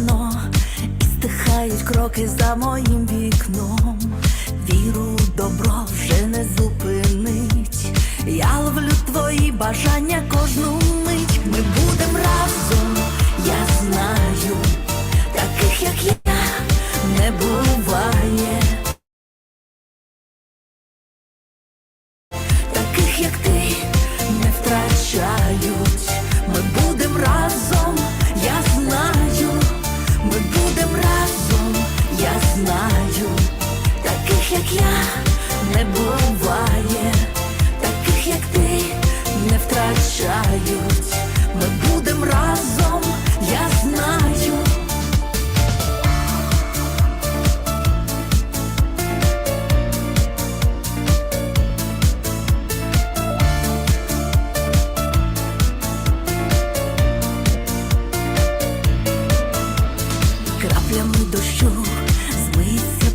воно, і стихають кроки за моїм вікном. Віру, добро вже не зупинить. Я ловлю твої бажання кожну мить Каплями дощу змиться.